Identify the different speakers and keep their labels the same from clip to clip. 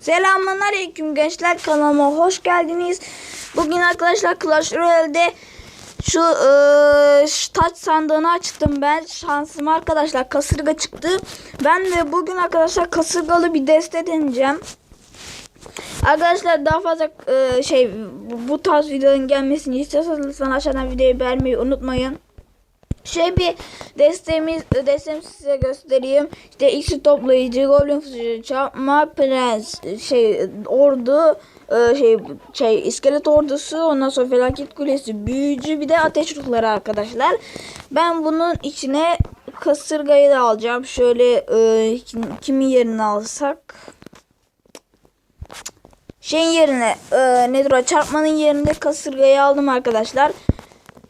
Speaker 1: Selamünaleyküm gençler kanalıma hoş geldiniz. Bugün arkadaşlar Clash Royale'de şu şu taç sandığını açtım ben. Şansım arkadaşlar kasırga çıktı. Ben de bugün arkadaşlar kasırgalı bir deste deneyeceğim. Arkadaşlar daha fazla eee, şey bu- tarz videoların gelmesini istiyorsanız aşağıdan videoyu beğenmeyi unutmayın. Şey bir desteğimiz destemi size göstereyim. İşte X'i toplayıcı, Goblin fıçıcı, çarpma, prens, şey ordu, e, şey şey iskelet ordusu, ondan sonra felaket kulesi, büyücü bir de ateş ruhları arkadaşlar. Ben bunun içine kasırgayı da alacağım. Şöyle e, kim- kimin yerine alsak? Şeyin yerine e, nedir o çarpmanın yerine kasırgayı aldım arkadaşlar.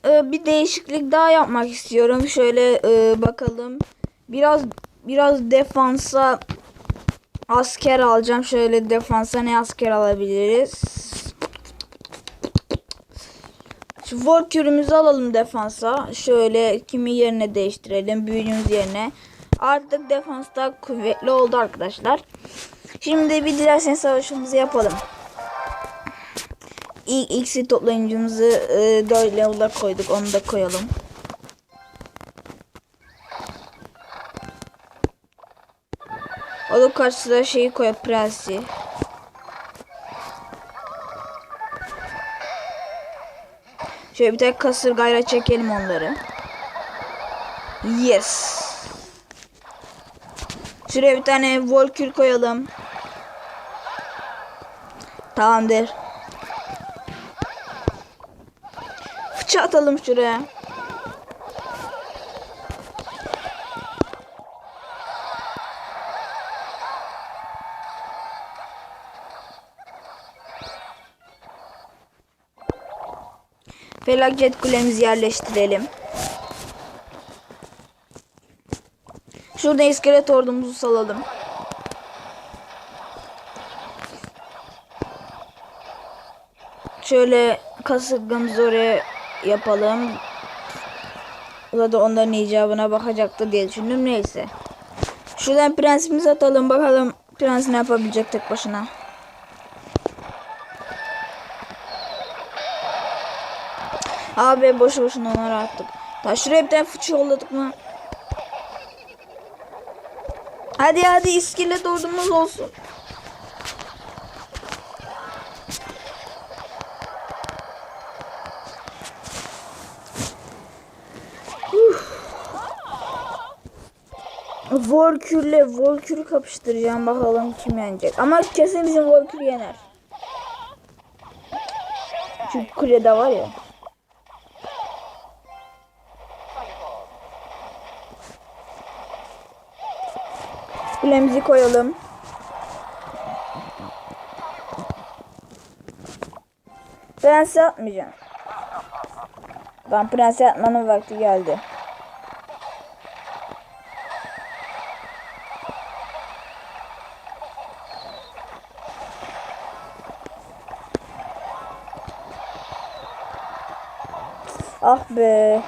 Speaker 1: E, bir değişiklik daha yapmak istiyorum. Şöyle e, bakalım. Biraz biraz defansa asker alacağım. Şöyle defansa ne asker alabiliriz? Şu alalım defansa. Şöyle kimi yerine değiştirelim. Büyücümüz yerine. Artık defansta kuvvetli oldu arkadaşlar. Şimdi bir dilerseniz savaşımızı yapalım. İlk X'i toplayıcımızı e, 4 level'a koyduk. Onu da koyalım. Onun karşısına şeyi koy prensi. Şöyle bir tane kasırgayla çekelim onları. Yes. Şuraya bir tane Volkür koyalım. Tamamdır. Fıçı atalım şuraya. Felaket kulemizi yerleştirelim. Şurada iskelet ordumuzu salalım. Şöyle kasırgamızı oraya yapalım. O da onların icabına bakacaktı diye düşündüm. Neyse. Şuradan prensimizi atalım. Bakalım prens ne yapabilecek tek başına. Abi boşu boşuna onları attık. Ta şuraya bir tane fıçı yolladık mı? Hadi hadi iskelet ordumuz olsun. Volkür'le Volkür'ü kapıştıracağım bakalım kim yenecek. Ama kesin bizim Volkür yener. Çünkü kulede var ya. Kulemizi koyalım. Prensi atmayacağım. Ben prensi atmanın vakti geldi. Ah be.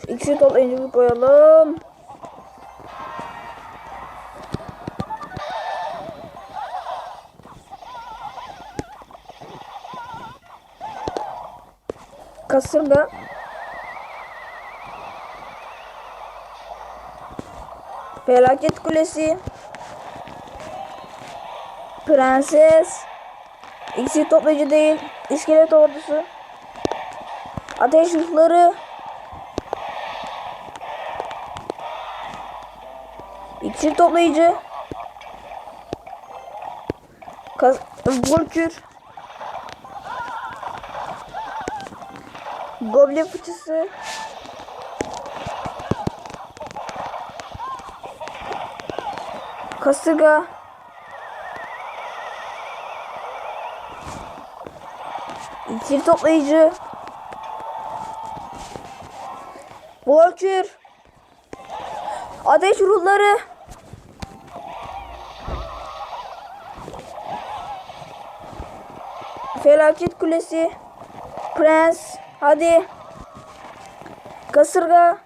Speaker 1: Şu ikisi toplayınca bir koyalım. Kasırga. Felaket kulesi. Prenses. İkisi toplayıcı değil. İskelet ordusu. Ateş ruhları. İksir toplayıcı. Kas Volkür. Goblin fıçısı. Kasırga. İksir toplayıcı. Volkür. Ateş ruhları. Felaket kulesi. Prens. Hadi. Kasırga.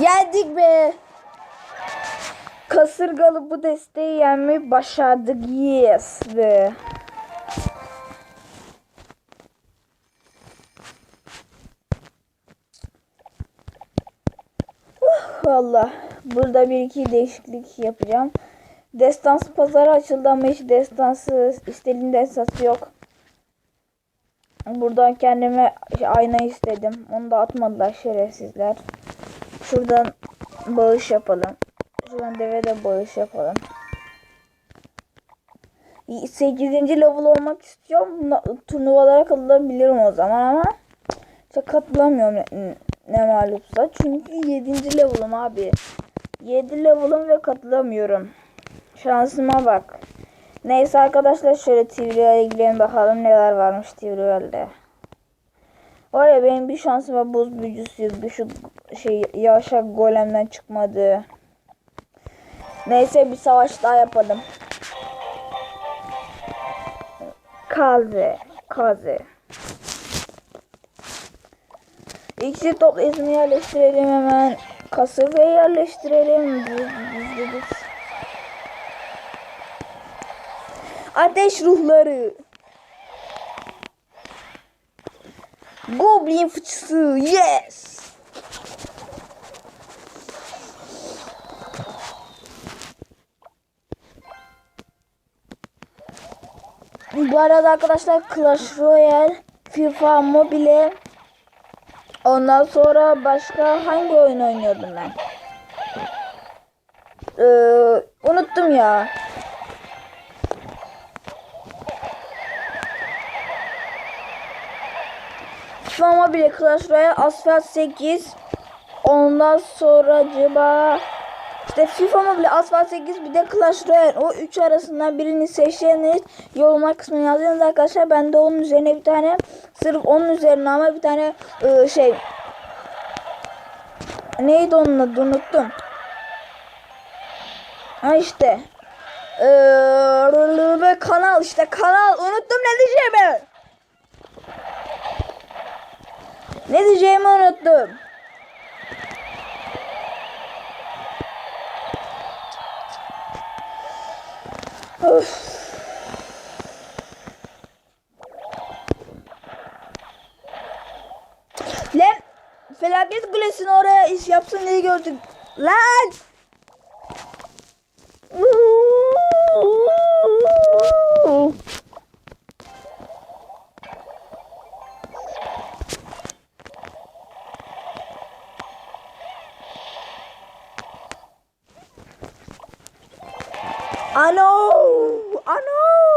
Speaker 1: Yendik be. kasırgalı bu desteği yenmeyi başardık. Yes be. Allah. Burada bir iki değişiklik yapacağım. Destans pazarı açıldı ama hiç destansı istediğim destansı yok. Buradan kendime ayna istedim. Onu da atmadılar şerefsizler. Şuradan bağış yapalım. Şuradan deve de bağış yapalım. 8. level olmak istiyorum. Turnuvalara katılabilirim o zaman ama işte katılamıyorum ne, malumsa. Çünkü 7. level'ım abi. 7 level'ım ve katılamıyorum. Şansıma bak. Neyse arkadaşlar şöyle Tivri'ye ilgilenin bakalım neler varmış Tivri'de. Var ya benim bir şansım var buz büyücüsü bir şu şey yavşak golemden çıkmadı. Neyse bir savaş daha yapalım. Kaze. Kaze. İkisi toplayısını yerleştirelim hemen. Kasırgayı yerleştirelim. Ateş ruhları. Goblin fıçısı. Yes. Bu arada arkadaşlar Clash Royale, FIFA Mobile Ondan sonra başka hangi oyun oynuyordum ben? Ee, unuttum ya. FIFA Mobile, Clash Royale, Asphalt 8. Ondan sonra acaba işte FIFA Mobile, Asphalt 8 bir de Clash Royale. O üç arasından birini seçeceğiniz yorumlar kısmına yazınız arkadaşlar. Ben de onun üzerine bir tane sırf onun üzerine ama bir tane e, şey neydi onun adı unuttum. Ha işte. Ee, kanal işte kanal unuttum ne diyeceğimi. Ne diyeceğimi unuttum. Of. Lan felaket kulesini oraya iş yapsın diye gördük. Lan! Oh no!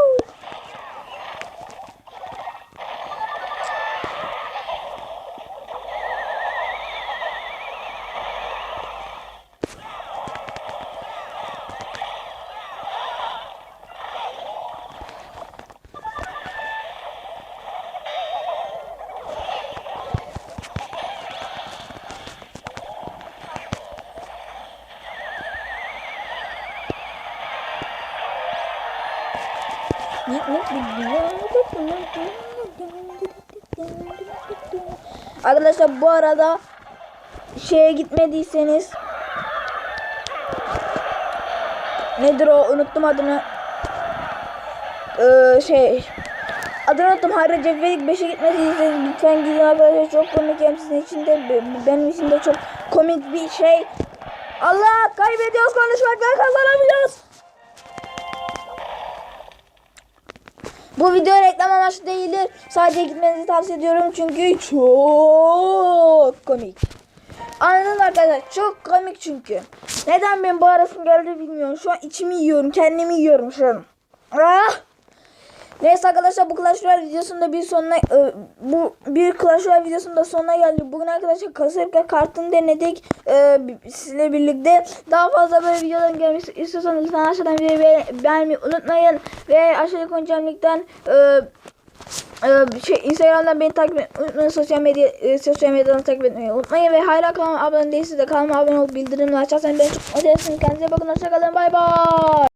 Speaker 1: Arkadaşlar bu arada şeye gitmediyseniz nedir o unuttum adını. Ee, şey adını unuttum. Hayır Cevvelik 5'e gitmediyseniz lütfen gidin arkadaşlar. Çok komik. Hem sizin için de be- benim için de çok komik bir şey. Allah kaybediyoruz. Konuşmaktan kazanamıyoruz Bu video reklam amaçlı değildir. Sadece gitmenizi tavsiye ediyorum çünkü çok komik. Anladın mı arkadaşlar? Çok komik çünkü. Neden benim bu arasım geldi bilmiyorum. Şu an içimi yiyorum. Kendimi yiyorum şu an. Ah! Neyse arkadaşlar bu Clash Royale videosunda bir sonuna e, bu bir Clash Royale videosunda sonuna geldik. Bugün arkadaşlar kasırga kartını denedik e, sizle birlikte. Daha fazla böyle videoların gelmesi istiyorsanız lütfen aşağıdan videoyu be- beğenmeyi unutmayın. Ve aşağıya koyacağım linkten e, e, şey, Instagram'dan beni takip etmeyi. Sosyal medya sosyal medyadan takip etmeyi unutmayın. Ve hala kanalıma abone değilseniz de kanalıma abone olup bildirimleri açarsanız beni çok mutlu edersiniz. Kendinize bakın. Hoşçakalın. Bay bay.